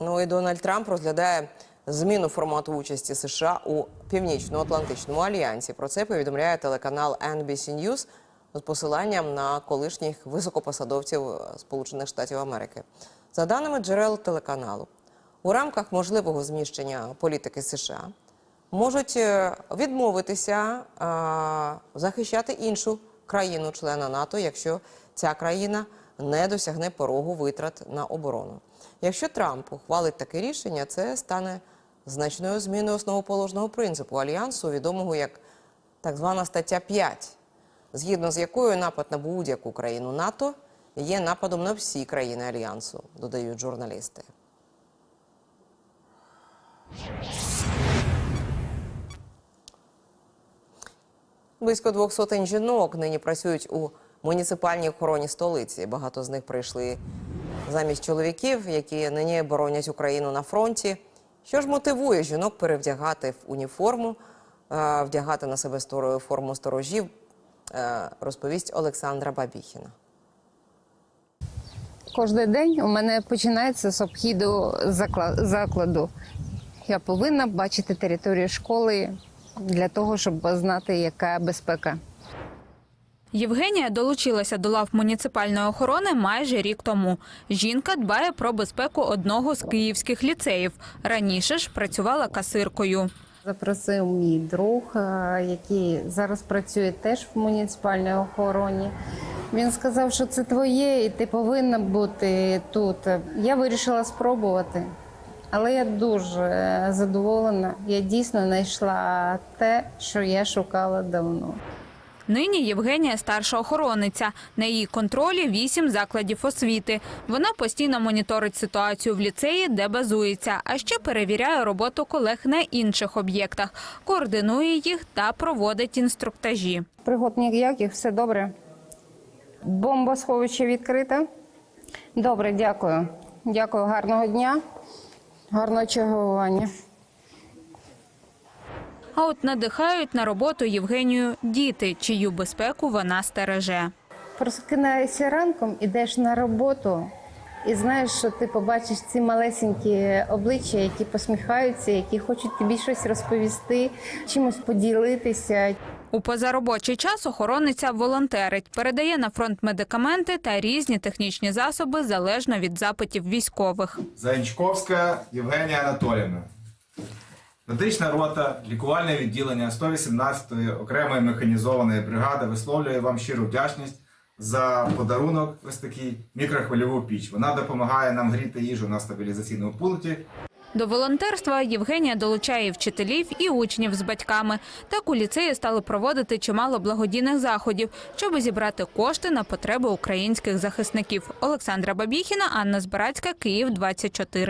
Ну і Дональд Трамп розглядає зміну формату участі США у Північно-Атлантичному альянсі. Про це повідомляє телеканал NBC News з посиланням на колишніх високопосадовців Сполучених Штатів Америки. За даними джерел телеканалу, у рамках можливого зміщення політики США можуть е, відмовитися а, захищати іншу країну-члена НАТО, якщо ця країна не досягне порогу витрат на оборону. Якщо Трамп ухвалить таке рішення, це стане значною зміною основоположного принципу альянсу, відомого як так звана стаття 5, згідно з якою напад на будь-яку країну НАТО є нападом на всі країни альянсу, додають журналісти. Близько двох сотень жінок нині працюють у муніципальній охороні столиці. Багато з них прийшли замість чоловіків, які нині боронять Україну на фронті. Що ж мотивує жінок перевдягати в уніформу, е, вдягати на себе форму сторожів, е, розповість Олександра Бабіхіна. Кожен день у мене починається з обхіду закла- закладу. Я повинна бачити територію школи для того, щоб знати, яка безпека. Євгенія долучилася до лав муніципальної охорони майже рік тому. Жінка дбає про безпеку одного з київських ліцеїв. Раніше ж працювала касиркою. Запросив мій друг, е, який зараз працює теж в муніципальній охороні. Він сказав, що це твоє, і ти повинна бути тут. Я вирішила спробувати. Але я дуже е, задоволена. Я дійсно знайшла те, що я шукала давно. Нині Євгенія старша охорониця. На її контролі вісім закладів освіти. Вона постійно моніторить ситуацію в ліцеї, де базується, а ще перевіряє роботу колег на інших об'єктах, координує їх та проводить інструктажі. Пригод ніяких, все добре. Бомбосховище відкрите. Добре, дякую. Дякую, гарного дня, гарного чергування. А от надихають на роботу Євгенію діти, чию безпеку вона стереже. Прокинаєшся ранком, ідеш на роботу і знаєш, що ти побачиш ці малесенькі обличчя, які посміхаються, які хочуть тобі щось розповісти, чимось поділитися. У позаробочий час охорониця волонтерить, передає на фронт медикаменти та різні технічні засоби залежно від запитів військових. Заянчковська Євгенія Анатоліївна. Медична рота, лікувальне відділення 118-ї окремої механізованої бригади висловлює вам щиру вдячність за подарунок, ось такий мікрохвильову піч. Вона допомагає нам гріти їжу на стабілізаційному пункті. До волонтерства Євгенія долучає вчителів і учнів з батьками. Так у ліцеї стали проводити чимало благодійних заходів, щоб зібрати кошти на потреби українських захисників. Олександра Бабіхіна, Анна Збирацька, Київ 24.